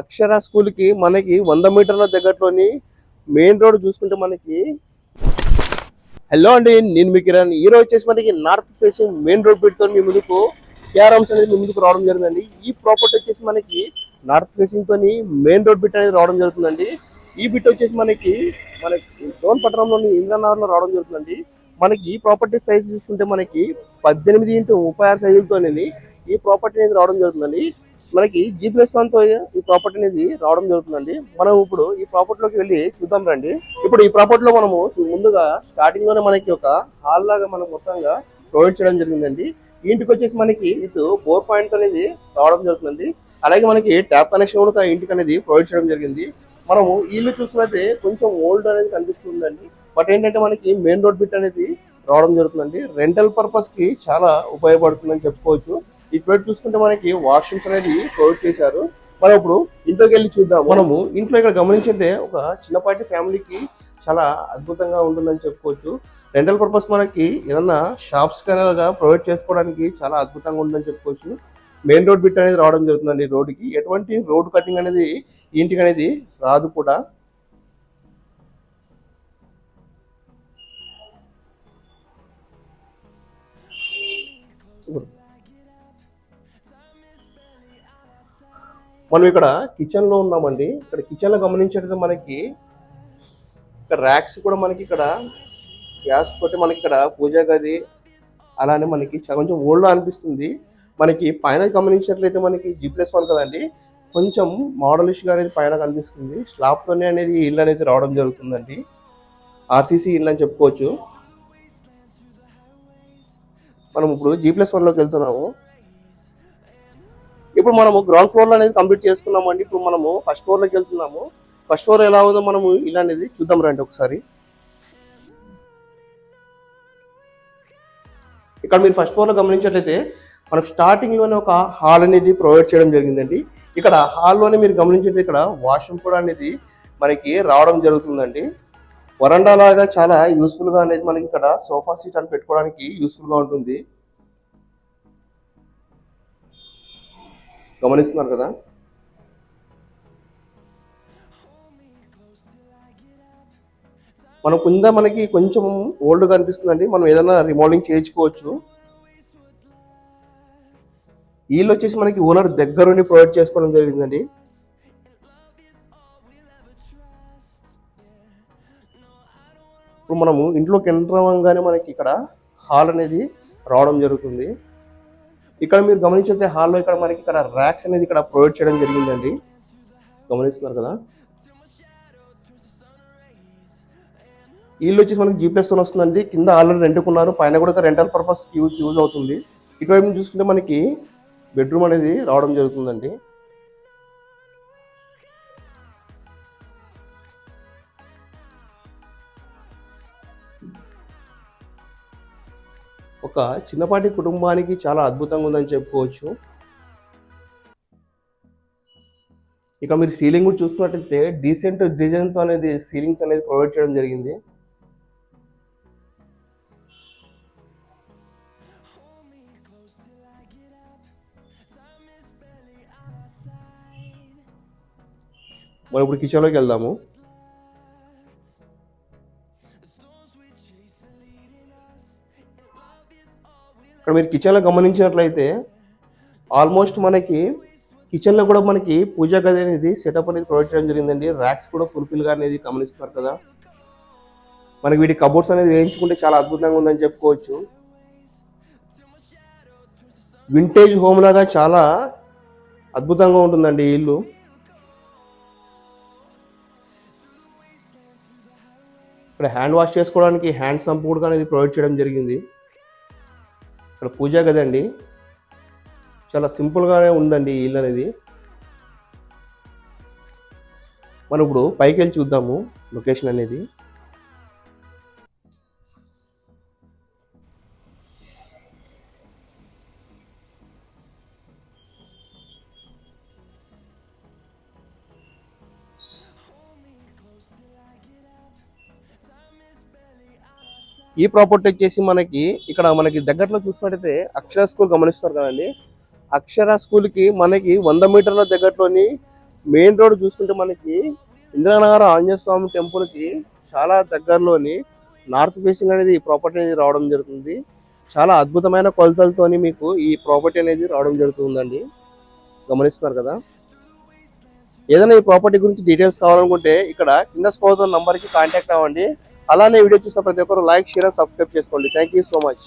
అక్షర స్కూల్కి మనకి వంద మీటర్ల దగ్గరలోని మెయిన్ రోడ్ చూసుకుంటే మనకి హలో అండి నేను మీ కిరణ్. ఈ రోజు వచ్చేసి మనకి నార్త్ ఫేసింగ్ మెయిన్ రోడ్ పెట్టుతో మీ ముందుకు కేఆర్ఎంస్ అనేది మీ ముందుకు రావడం జరిగిందండి. ఈ ప్రాపర్టీ వచ్చేసి మనకి నార్త్ ఫేసింగ్ తోని మెయిన్ రోడ్ బిట్ అనేది రావడం జరుగుతుందండి. ఈ బిట్ వచ్చేసి మనకి మనకి టోన్ పట్టణంలోని ఇంద్రనగర్లో రావడం జరుగుతుందండి. మనకి ఈ ప్రాపర్టీ సైజ్ చూసుకుంటే మనకి పద్దెనిమిది ఇంటూ ముప్పై ఆరు సైజులతో అనేది ఈ ప్రాపర్టీ అనేది రావడం జరుగుతుందండి. మనకి జీ ప్లస్ వన్తో ఈ ప్రాపర్టీ అనేది రావడం జరుగుతుందండి. మనం ఇప్పుడు ఈ ప్రాపర్టీలోకి వెళ్ళి చూద్దాం రండి. ఇప్పుడు ఈ ప్రాపర్టీలో మనము ముందుగా స్టార్టింగ్లోనే మనకి ఒక హాల్ లాగా మనం మొత్తంగా ప్రొవైడ్ చేయడం జరిగిందండి. ఇంటికి వచ్చేసి మనకి ఇటు బోర్ పాయింట్ అనేది రావడం జరుగుతుంది అలాగే మనకి ట్యాప్ కనెక్షన్ కూడా ఇంటికి అనేది ప్రొవైడ్ చేయడం జరిగింది. మనము ఈ ఇల్లు చూసుకున్నైతే కొంచెం ఓల్డ్ అనేది కనిపిస్తుందండి. బట్ ఏంటంటే మనకి మెయిన్ రోడ్ బిట్ అనేది రావడం జరుగుతుందండి. రెంటల్ పర్పస్కి చాలా ఉపయోగపడుతుందని చెప్పుకోవచ్చు. ఇటువైపు చూసుకుంటే మనకి వాష్రూమ్స్ అనేది ప్రొవైడ్ చేశారు. మనం ఇప్పుడు ఇంట్లోకి వెళ్ళి చూద్దాం. మనము ఇంట్లో ఇక్కడ గమనించిందే ఒక చిన్నపాటి ఫ్యామిలీకి చాలా అద్భుతంగా ఉంటుందని చెప్పుకోవచ్చు. రెంటల్ పర్పస్ మనకి ఏదన్నా షాప్స్ కనుక ప్రొవైడ్ చేసుకోవడానికి చాలా అద్భుతంగా ఉంటుందని చెప్పుకోవచ్చు. మెయిన్ రోడ్ బిట్ అనేది రావడం జరుగుతుందండి రోడ్డుకి ఎటువంటి రోడ్ కటింగ్ అనేది ఇంటికి అనేది రాదు కూడా. మనం ఇక్కడ కిచెన్లో ఉన్నామండి. ఇక్కడ కిచెన్లో గమనించేటది మనకి ఇక్కడ ర్యాక్స్ కూడా మనకి ఇక్కడ గ్యాస్ తోటి మనకి ఇక్కడ పూజా గది అలానే మనకి కొంచెం ఓల్డ్ అనిపిస్తుంది. మనకి పైన గమనించినట్లయితే మనకి జీ ప్లస్ వన్ కదండి. కొంచెం మోడలిష్గా అనేది పైన కనిపిస్తుంది. స్లాబ్తోనే అనేది ఇల్లు అనేది రావడం జరుగుతుందండి. ఆర్సీసీ ఇల్లు అని చెప్పుకోవచ్చు. మనం ఇప్పుడు జీ ప్లస్ వన్ వెళ్తున్నాము. ఇప్పుడు మనము గ్రౌండ్ ఫ్లోర్లో అనేది కంప్లీట్ చేసుకున్నాము అండి ఇప్పుడు మనము ఫస్ట్ ఫ్లోర్లోకి వెళ్తున్నాము. ఫస్ట్ ఫ్లోర్ ఎలా ఉందో మనము ఇలా అనేది చూద్దాం రండి ఒకసారి. ఇక్కడ మీరు ఫస్ట్ ఫ్లోర్లో గమనించినట్లయితే మనం స్టార్టింగ్లోనే ఒక హాల్ అనేది ప్రొవైడ్ చేయడం జరిగిందండి. ఇక్కడ హాల్లోనే మీరు గమనించినట్లయితే ఇక్కడ వాష్రూమ్ కూడా అనేది మనకి రావడం జరుగుతుందండి. వరండా లాగా చాలా యూస్ఫుల్గా అనేది మనకి ఇక్కడ సోఫా సీట్ అని పెట్టుకోవడానికి యూస్ఫుల్గా ఉంటుంది. గమనిస్తున్నారు కదా? మనం కింద మనకి కొంచెం ఓల్డ్గా అనిపిస్తుందండి. మనం ఏదైనా రిమోడలింగ్ చేయించుకోవచ్చు. వీళ్ళు వచ్చేసి మనకి ఓనర్ దగ్గరుండి ప్రొవైడ్ చేసుకోవడం జరిగిందండి. ఇప్పుడు మనము ఇంట్లోకి ఎంటర్ అవ్వగానే మనకి ఇక్కడ హాల్ అనేది రావడం జరుగుతుంది. ఇక్కడ మీరు గమనించితే హాల్లో ఇక్కడ మనకి ఇక్కడ ర్యాక్స్ అనేది ఇక్కడ ప్రొవైడ్ చేయడం జరిగిందండి. గమనిస్తున్నారు కదా? వీళ్ళు వచ్చేసి మనకి జీ ప్లస్ వస్తుందండి. కింద ఆల్రెడీ రెంట్కున్నారు. పైన కూడా రెంటల్ పర్పస్ యూజ్ యూజ్ అవుతుంది. ఇటువైపు చూసుకుంటే మనకి బెడ్రూమ్ అనేది రావడం జరుగుతుందండి. ఒక చిన్నపాటి కుటుంబానికి చాలా అద్భుతంగా ఉందని చెప్పుకోవచ్చు. ఇక మీరు సీలింగ్ కూడా చూస్తున్నట్టయితే డీసెంట్ డిజైన్తో అనేది సీలింగ్స్ అనేది ప్రొవైడ్ చేయడం జరిగింది. మనం ఇప్పుడు కిచెన్లోకి వెళ్దాము. ఇక్కడ మీరు కిచెన్లో గమనించినట్లయితే ఆల్మోస్ట్ మనకి కిచెన్లో కూడా మనకి పూజా గది అనేది సెటప్ అనేది ప్రొవైడ్ చేయడం జరిగిందండి. ర్యాక్స్ కూడా ఫుల్ఫిల్గా అనేది గమనిస్తున్నారు కదా. మనకి వీటి కబోర్డ్స్ అనేది వేయించుకుంటే చాలా అద్భుతంగా ఉందని చెప్పుకోవచ్చు. వింటేజ్ హోమ్ లాగా చాలా అద్భుతంగా ఉంటుందండి ఈ ఇల్లు. ఇక్కడ హ్యాండ్ వాష్ చేసుకోవడానికి హ్యాండ్ సంప్ కూడా అనేది ప్రొవైడ్ చేయడం జరిగింది. ఇక్కడ పూజా గది అండి చాలా సింపుల్గానే ఉందండి ఇల్లు అనేది. మనం ఇప్పుడు పైకి వెళ్ళి చూద్దాము లొకేషన్ అనేది. ఈ ప్రాపర్టీ వచ్చేసి మనకి ఇక్కడ మనకి దగ్గరలో చూసుకున్నట్టయితే అక్షర స్కూల్ గమనిస్తారు కదండి. అక్షర స్కూల్కి మనకి వంద మీటర్ల దగ్గరలోని మెయిన్ రోడ్ చూసుకుంటే మనకి ఇంద్రానగర్ ఆంజనేయ స్వామి టెంపుల్కి చాలా దగ్గరలోని నార్త్ ఫేసింగ్ అనేది ఈ ప్రాపర్టీ అనేది రావడం జరుగుతుంది. చాలా అద్భుతమైన కొలతలతోని మీకు ఈ ప్రాపర్టీ అనేది రావడం జరుగుతుందండి. గమనిస్తున్నారు కదా? ఏదైనా ఈ ప్రాపర్టీ గురించి డీటెయిల్స్ కావాలనుకుంటే ఇక్కడ కింద స్కోర్ నంబర్కి కాంటాక్ట్ అవ్వండి. అలానే వీడియో చూసిన ప్రతి ఒక్కరు లైక్ షేర్ సబ్స్క్రైబ్ చేసుకోండి. Thank you so much